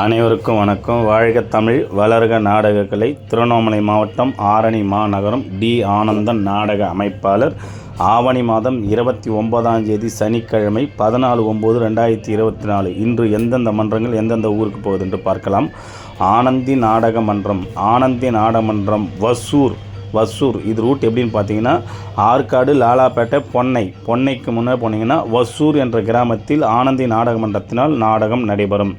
அனைவருக்கும் வணக்கம். வாழ்க தமிழ் வளர்க நாடகக்கலை. திருவண்ணாமலை மாவட்டம் ஆரணி மாநகரம் டி. ஆனந்தன் நாடக அமைப்பாளர். ஆவணி மாதம் இருபத்தி ஒன்பதாம் தேதி சனிக்கிழமை பதினாலு ஒம்பது ரெண்டாயிரத்தி இருபத்தி நாலு. இன்று எந்தெந்த மன்றங்கள் எந்தெந்த ஊருக்கு போகுது என்று பார்க்கலாம். ஆனந்தி நாடக மன்றம் ஆனந்தி நாடக மன்றம் வசூர் வசூர். இது ரூட் எப்படின்னு பார்த்தீங்கன்னா ஆற்காடு லாலாப்பேட்டை பொன்னை. பொன்னைக்கு முன்னே போனீங்கன்னா வசூர் என்ற கிராமத்தில் ஆனந்தி நாடக மன்றத்தினால் நாடகம் நடைபெறும்.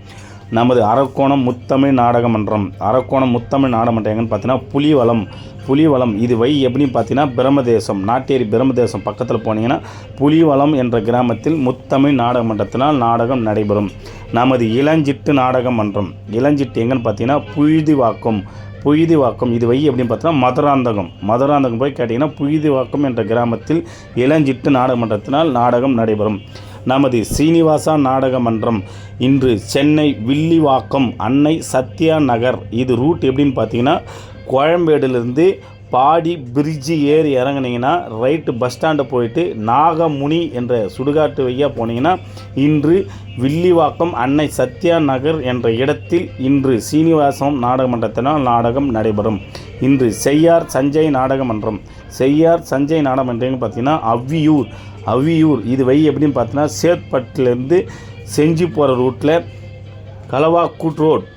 நமது அரக்கோணம் முத்தமிழ் நாடகமன்றம். அரக்கோணம் முத்தமிழ் நாடகமன்றம் எங்கன்னு பார்த்தீங்கன்னா புலிவலம். புலிவலம் இது வை எப்படின்னு பார்த்தீங்கன்னா பிரம்மதேசம் நாட்டேரி பிரம்மதேசம் பக்கத்தில் போனீங்கன்னா புலிவலம் என்ற கிராமத்தில் முத்தமிழ் நாடகமன்றத்தினால் நாடகம் நடைபெறும். நமது இளஞ்சிட்டு நாடகமன்றம். இளஞ்சிட்டு எங்கன்னு பார்த்தீங்கன்னா புழுதிவாக்கம். புழுதிவாக்கம் இது வை எப்படின்னு பார்த்தீங்கன்னா மதுராந்தகம். மதுராந்தகம் போய் கேட்டிங்கன்னா புழுதிவாக்கம் என்ற கிராமத்தில் இளஞ்சிட்டு நாடகமன்றத்தினால் நாடகம் நடைபெறும். நமது சீனிவாசா நாடக மன்றம் இன்று சென்னை வில்லிவாக்கம் அன்னை சத்யா நகர். இது ரூட் எப்படின்னு பார்த்தீங்கன்னா கோயம்பேடுலேருந்து பாடி பிரிட்ஜு ஏறி இறங்குனீங்கன்னா ரைட்டு பஸ் ஸ்டாண்டை போயிட்டு நாகமுனி என்ற சுடுகாட்டு வழியாக போனீங்கன்னா இன்று வில்லிவாக்கம் அன்னை சத்யா நகர் என்ற இடத்தில் இன்று சீனிவாசம் நாடகமன்றத்தினால் நாடகம் நடைபெறும். இன்று செய்யார் சஞ்சய் நாடகமன்றம். செய்யார் சஞ்சய் நாடகமன்றம்னு பார்த்தீங்கன்னா அவ்வியூர். அவ்வியூர். இது வை எப்படின்னு பார்த்தீங்கன்னா சேத்பட்டிலேருந்து செஞ்சி போகிற ரூட்டில் கலவாக்கூட் ரோட்.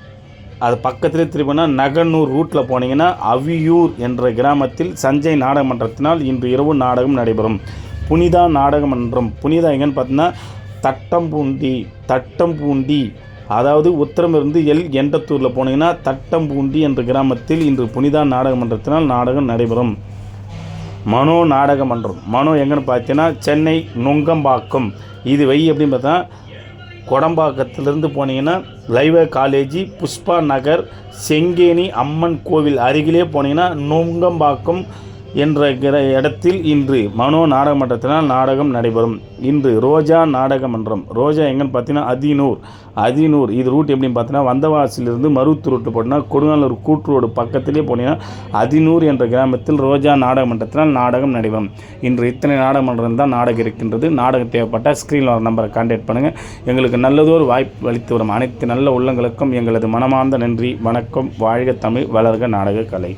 அது பக்கத்திலே திரும்பினா நகனூர் ரூட்டில் போனீங்கன்னா அவியூர் என்ற கிராமத்தில் சஞ்சய் நாடக மன்றத்தினால் இன்று இரவு நாடகம் நடைபெறும். புனிதா நாடக மன்றம் புனிதா எங்கன்னு பார்த்தீங்கன்னா தட்டம்பூண்டி தட்டம்பூண்டி. அதாவது உத்தரமிருந்து எல் எண்டத்தூரில் போனீங்கன்னா தட்டம்பூண்டி என்ற கிராமத்தில் இன்று புனிதா நாடக மன்றத்தினால் நாடகம் நடைபெறும். மனோ நாடக மன்றம் மனோ எங்கன்னு பார்த்தீங்கன்னா சென்னை நுங்கம்பாக்கம். இது வை அப்படின்னு பார்த்தா கொடம்பாக்கத்திலிருந்து போனீங்கன்னா லைவ காலேஜி புஷ்பா நகர் செங்கேணி அம்மன் கோவில் அருகிலே போனீங்கன்னா நுங்கம்பாக்கம் என்ற கிர இடத்தில் இன்று மனோ நாடக மன்றத்தினால் நாடகம் நடைபெறும். இன்று ரோஜா நாடக மன்றம் ரோஜா எங்கன்னு பார்த்தீங்கன்னா அதினூர். அதினூர் இது ரூட் எப்படின்னு பார்த்தீங்கன்னா வந்தவாசிலிருந்து மருத்து ரூட்டு போட்டினா கொடுங்காலூர் கூட்டு ரோடு பக்கத்திலே போனீங்கன்னா அதினூர் என்ற கிராமத்தில் ரோஜா நாடக மன்றத்தினால் நாடகம் நடைபெறும். இன்று இத்தனை நாடக மன்றம் தான் நாடகம் இருக்கின்றது. நாடகம் தேவைப்பட்டால் ஸ்க்ரீனில் வர நம்பரை கான்டாக்ட் பண்ணுங்கள் எங்களுக்கு நல்லதொரு வாய்ப்பு அளித்து வரும். அனைத்து நல்ல உள்ளங்களுக்கும் எங்களது மனமார்ந்த நன்றி. வணக்கம். வாழ்க தமிழ் வளர்க நாடக கலை